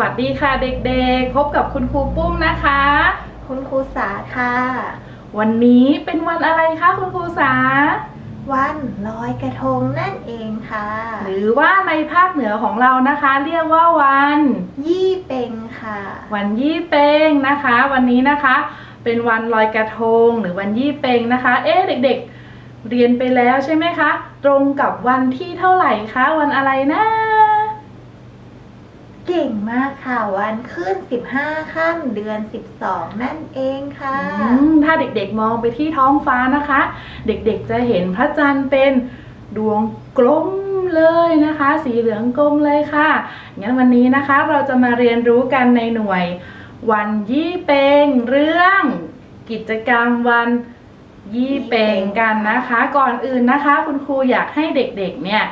วัสดีค่ะเด็กๆ พบกับคุณครูปุ้มนะคะ คุณครูสาค่ะ วันนี้เป็นวันอะไรคะคุณครูสา วันลอยกระทงนั่นเองค่ะ หรือว่าในภาคเหนือของเรานะคะ เรียกว่าวัน ยี่เป็งค่ะ วันยี่เป้งนะคะ วันนี้นะคะ เป็นวันลอยกระทงหรือวันยี่เป้งนะคะ เอ๊ะเด็ก ๆ เรียนไปแล้วใช่ไหมคะ ตรงกับวันที่เท่าไหร่คะวันอะไรนะเก่ งมากค่ะ วันขึ้น 15ค่ำเดือน 12 นั่นเองค่ะ อืมถ้าเด็กๆมองไปที่ท้องฟ้านะคะ เด็กๆจะเห็นพระจันทร์เป็นดวงกลมเลยนะคะ สีเหลืองกลมเลยค่ะงั้นวันนี้นะคะเราจะมาเรียนรู้กันในหน่วย วันยี่เปงเรื่อง กิจกรรมวันยี่เปงกันนะคะ ก่อนอื่นนะคะ คุณครูอยากให้เด็กๆเนี่ย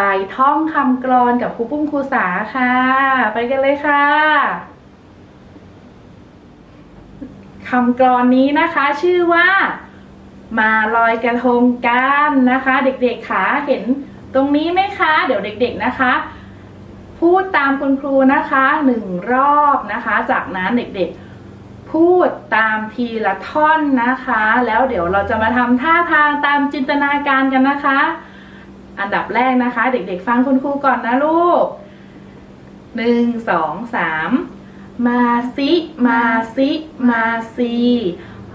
ไปท่องคำกรอนกับครูปุ้มครูสาค่ะ ไปกันเลยค่ะคำกรอนนี้นะคะ ชื่อว่า มาลอยกระทงกันนะคะ เด็กๆคะเห็นตรงนี้ไหมคะ เดี๋ยวเด็ก ๆนะคะ พูดตามคุณครูนะคะหนึ่งรอบนะคะ จากนั้นเด็กๆพูดตามทีละท่อนนะคะ แล้วเดี๋ยวเราจะมาทำท่าทางตามจินตนาการกันนะคะ อันดับแรกนะคะ เด็กๆ ฟังคุณครูก่อนนะลูกหนึ่งสองสามมาสิมาสิมาซี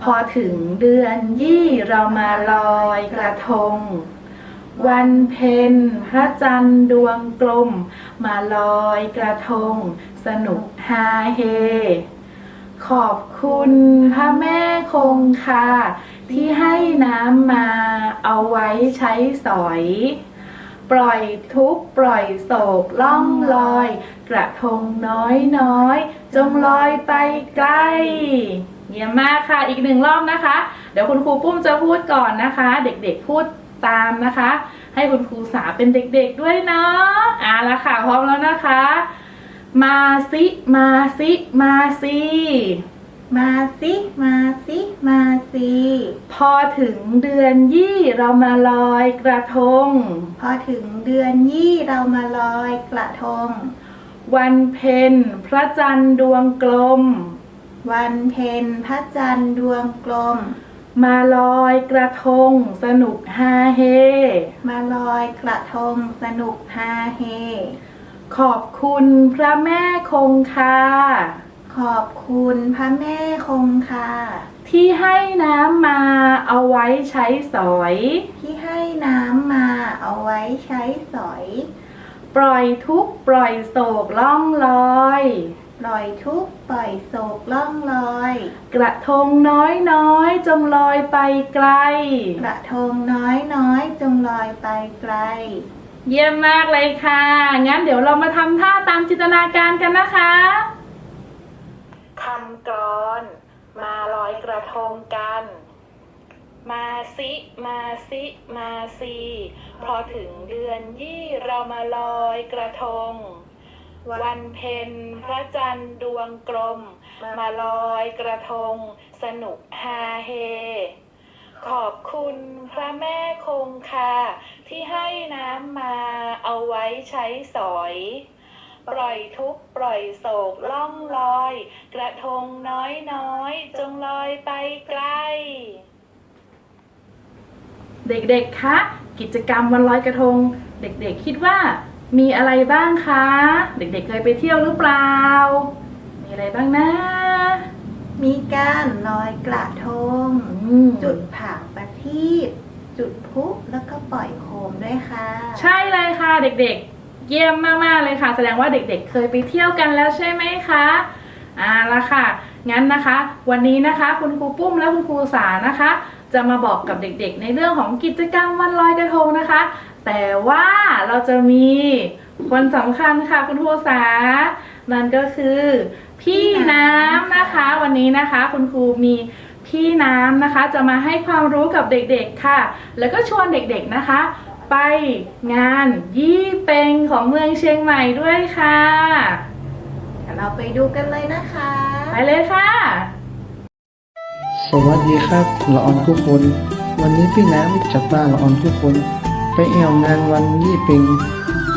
พอถึงเดือนยี่เรามาลอยกระทง วันเพ็ญพระจันทร์ดวงกลม มาลอยกระทง สนุกฮาเฮ ขอบคุณพระแม่คงคาที่ให้น้ำมาเอาไว้ใช้สอย ปล่อยทุกปล่อยโศกล่องลอย กระทงน้อยน้อย จงลอยไปไกลเยี่ยมมากค่ะอีกหนึ่งรอบนะคะ เดี๋ยวคุณครูปุ้มจะพูดก่อนนะคะ เด็กๆพูดตามนะคะ ให้คุณครูสาเป็นเด็กๆด้วยเนาะอ่าละค่ะพร้อมแล้วนะคะ มาสิมาสิมาสิ มาสิ มาสิ มาสิ พอถึงเดือนยี่เรามาลอยกระทง พอถึงเดือนยี่เรามาลอยกระทง วันเพ็ญพระจันทร์ดวงกลม วันเพ็ญพระจันทร์ดวงกลม มาลอยกระทง สนุกฮาเฮ มาลอยกระทงสนุกฮาเฮ ขอบคุณพระแม่คงคา ขอบคุณพระแม่คงคาที่ให้น้ำมาเอาไว้ใช้สอย ที่ให้น้ำมาเอาไว้ใช้สอย ปล่อยทุกข์ปล่อยโศกล่องลอย ปล่อยทุกข์ปล่อยโศกล่องลอย กระทงน้อยน้อยๆจงลอยไปไกล กระทงน้อยน้อยๆจงลอยไปไกล เยี่ยมมากเลยค่ะ งั้นเดี๋ยวเรามาทำท่าตามจินตนาการกันนะคะ คำกรอน มาลอยกระทงกัน มาสิมาสิมาซีพอถึงเดือนยี่เรามาลอยกระทง วันเพ็ญพระจันทร์ดวงกลม มาลอยกระทง สนุกฮาเฮ ขอบคุณพระแม่คงคาที่ให้น้ำมาเอาไว้ใช้สอย ปล่อยทุกข์ปล่อยโศกล่องลอย กระทงน้อยน้อยๆจงลอยไปไกล เด็กๆ คะ กิจกรรมวันลอยกระทง เด็กๆ คิดว่า มีอะไรบ้างคะ เด็กๆ เคยไปเที่ยวหรือเปล่า มีอะไรบ้างนะ มีการลอยกระทง อืม จุดผางประทีปจุดพลุแล้วก็ปล่อยโคมด้วยค่ะ ใช่เลยค่ะเด็กๆ เยี่ยมมากๆเลยค่ะ แสดงว่าเด็กๆ เคยไปเที่ยวกันแล้วใช่ไหมคะอ่าละค่ะ งั้นนะคะ วันนี้นะคะคุณครูปุ้มและคุณครูสานะคะ จะมาบอกกับเด็กๆ ในเรื่องของกิจกรรมวันลอยกระทงนะคะ แต่ว่าเราจะมีคนสำคัญค่ะคุณครูสานั่นก็คือ พี่น้ำนะคะ วันนี้นะคะ คุณครูมีพี่น้ำนะคะ จะมาให้ความรู้กับเด็กๆค่ะ แล้วก็ชวนเด็กๆนะคะ ไปงานยี่เป็งของเมืองเชียงใหม่ด้วยค่ะเดี๋ยวเราไปดูกันเลยนะคะ ไปเลยค่ะ สวัสดีครับละออนทุกคน วันนี้พี่น้ำจะพาละออนทุกคน ไปแอวงานวันยี่เป็ง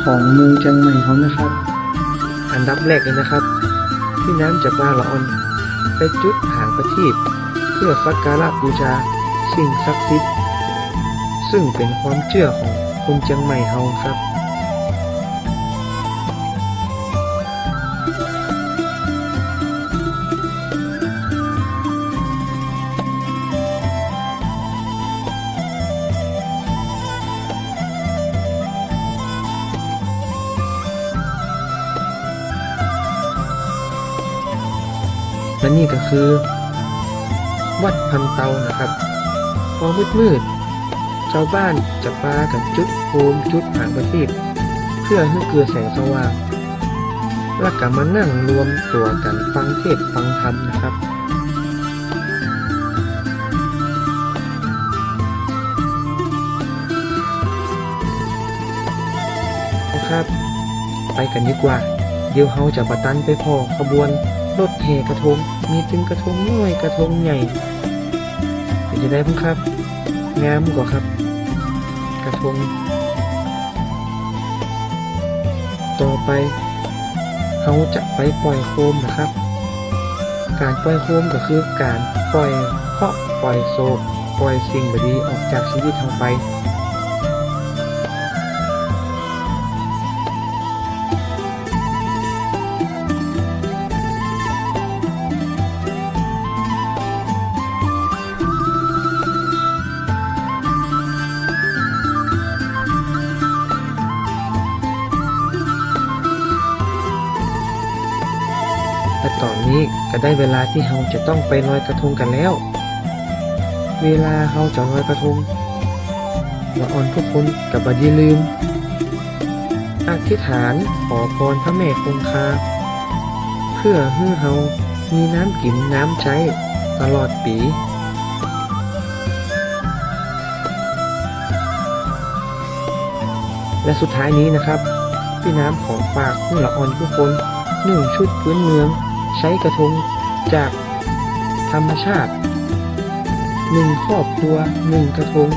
ของเมืองเชียงใหม่เขานะครับ อันดับแรกเลยนะครับ พี่น้ำจะพาละออน ไปจุดหางประทีปเพื่อสักการะบูชาสิ่งศักดิ์สิทธิ์ซึ่งเป็นความเชื่อของ คนเชียงใหม่เฮาครับและนี่ก็คือ วัดพันเตานะครับพอมืดๆาวบ้านจะปากันจุดโคมจุดหางประทีปเพื่อให้เกิดแสงสว่างแล้วก็มานั่งรวมตัวกันฟังเทศฟังธรรมนะครับครับ ไปกันดีกว่า เดี๋ยวเราจะประตันไปพอขบวนรถแห่กระทง มีถึงกระทงน้อยกระทงใหญ่เป็นจะได้พ้งครับ งามกว่าครับ ระพง ต่อไปเขาจะไปปล่อยโคมนะครับ การปล่อยโคมก็คือการปล่อยเคาะปล่อยโศกปล่อยสิ่งบดีออกจากชีวิตเราไป นี้ก็ได้เวลาที่เราจะต้องไปลอยกระทงกันแล้ว เวลาเราจะลอยกระทงละอ่อนทุกคนกับบอย่าลืม อธิษฐานขอพรพระแม่คงคา เพื่อให้เรามีน้ำกินน้ำใช้ตลอดปีและสุดท้ายนี้นะครับ พี่น้ำของฝากให้ละอ่อนทุกคนหนึ่งชุดพื้นเมือง ใช้กระทงจากธรรมชาติหนึ่งครอบครัวหนึ่งกระทง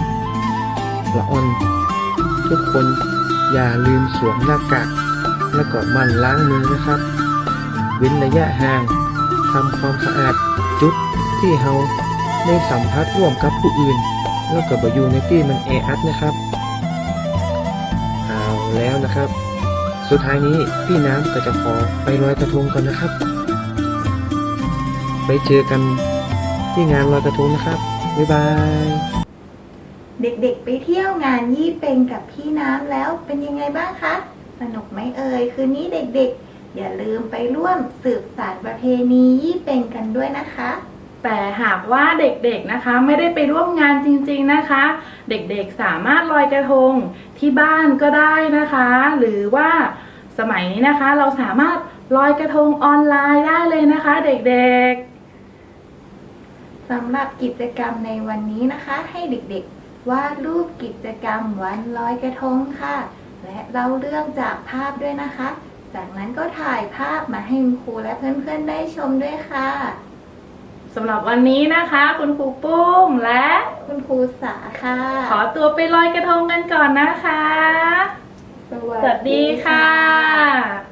ละอ่อน ทุกคนอย่าลืมสวมหน้ากากและก็มันล้างมือนะครับ เว้นระยะห่างทำความสะอาดจุดที่เราได้สัมผัสร่วมกับผู้อื่น แล้วก็บอยู่ในที่มันแออัดนะครับเอาแล้วนะครับ สุดท้ายนี้พี่น้ำก็จะขอไปลอยกระทงก่อนนะครับ ไปเจอกันที่งานลอยกระทงนะครับ บ๊ายบาย เด็กๆ ไปเที่ยวงานยี่เป็งกับพี่น้ำแล้วเป็นยังไงบ้างคะ สนุกไหมเอ่ย คืนนี้เด็กๆ อย่าลืมไปร่วมสืบสานประเพณียี่เป็งกันด้วยนะคะ แต่หากว่าเด็กๆนะคะไม่ได้ไปร่วมงานจริงๆนะคะ เด็กๆสามารถลอยกระทงที่บ้านก็ได้นะคะ หรือว่าสมัยนี้นะคะเราสามารถลอยกระทงออนไลน์ได้เลยนะคะ เด็กๆ สำหรับกิจกรรมในวันนี้นะคะ ให้เด็กๆวาดรูปกิจกรรมวันลอยกระทงค่ะ และเล่าเรื่องจากภาพด้วยนะคะ จากนั้นก็ถ่ายภาพมาให้คุณครูและเพื่อนๆได้ชมด้วยค่ะสำหรับวันนี้นะคะ คุณครูปุ้มและคุณครูสาค่ะ ขอตัวไปลอยกระทงกันก่อนนะคะสสวัสดีค่ะ